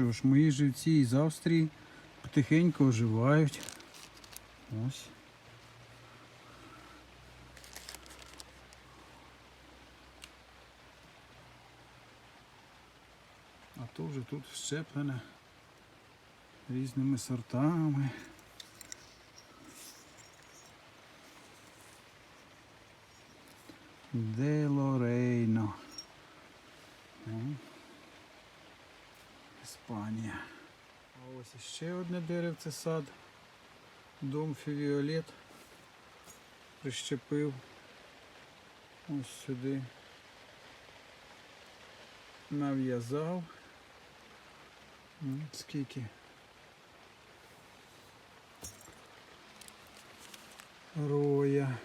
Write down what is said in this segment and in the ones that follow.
що ж, мої живці із Австрії потихеньку оживають. Ось. А то вже тут щеплене різними сортами. Де Лорейно. Ну, Іспанія. А ось іще одне деревце сад. Дом Фівіолет. Прищепив ось сюди. Нав'язав. Скільки? Роя.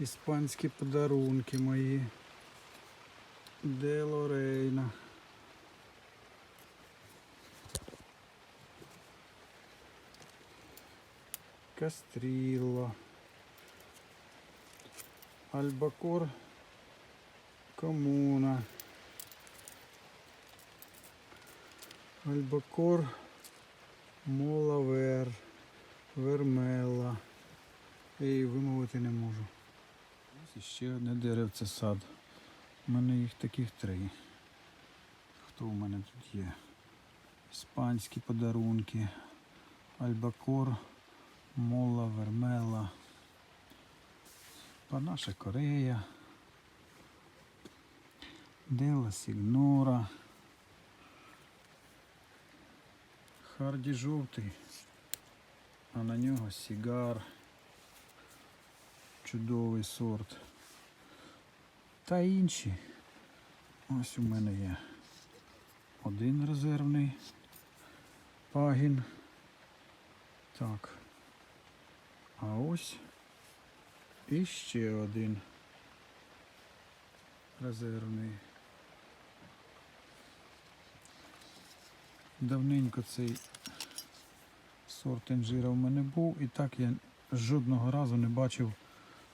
Іспанські подарунки мої. Де Лорейна. Кастрілло. Альбакор. Комуна. Альбакор. Молавер. Вермела. Її вимовити не можу. Ось ще одне деревце сад. У мене їх таких три. Хто у мене тут є? Іспанські подарунки. Альбакор, Мола, Вермела. Панаша Корея. Дела Сігнора. Харді жовтий. А на нього сігар. Чудовий сорт. Та інші. Ось у мене є один резервний пагін. Так. А ось іще один резервний. Давненько цей сорт інжира в мене був і так я жодного разу не бачив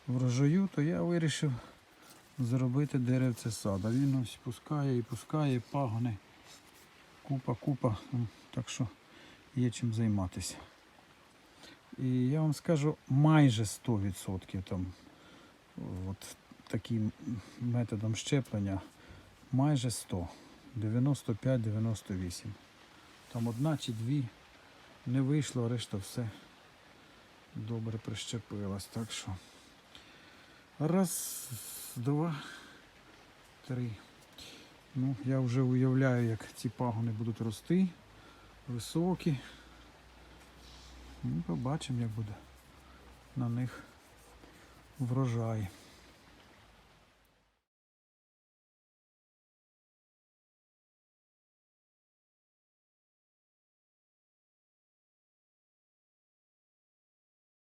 врожаю, то я вирішив зробити деревце сад. А він ось пускає і пускає пагони. Купа, купа. Так що є чим займатися. І я вам скажу майже 100% там от таким методом щеплення майже 100. 95-98. Там одна чи дві не вийшло, решта все добре прищепилось. Так що раз, два, три. Ну, я вже уявляю, як ці пагони будуть рости, високі. Ну, побачимо, як буде на них врожай.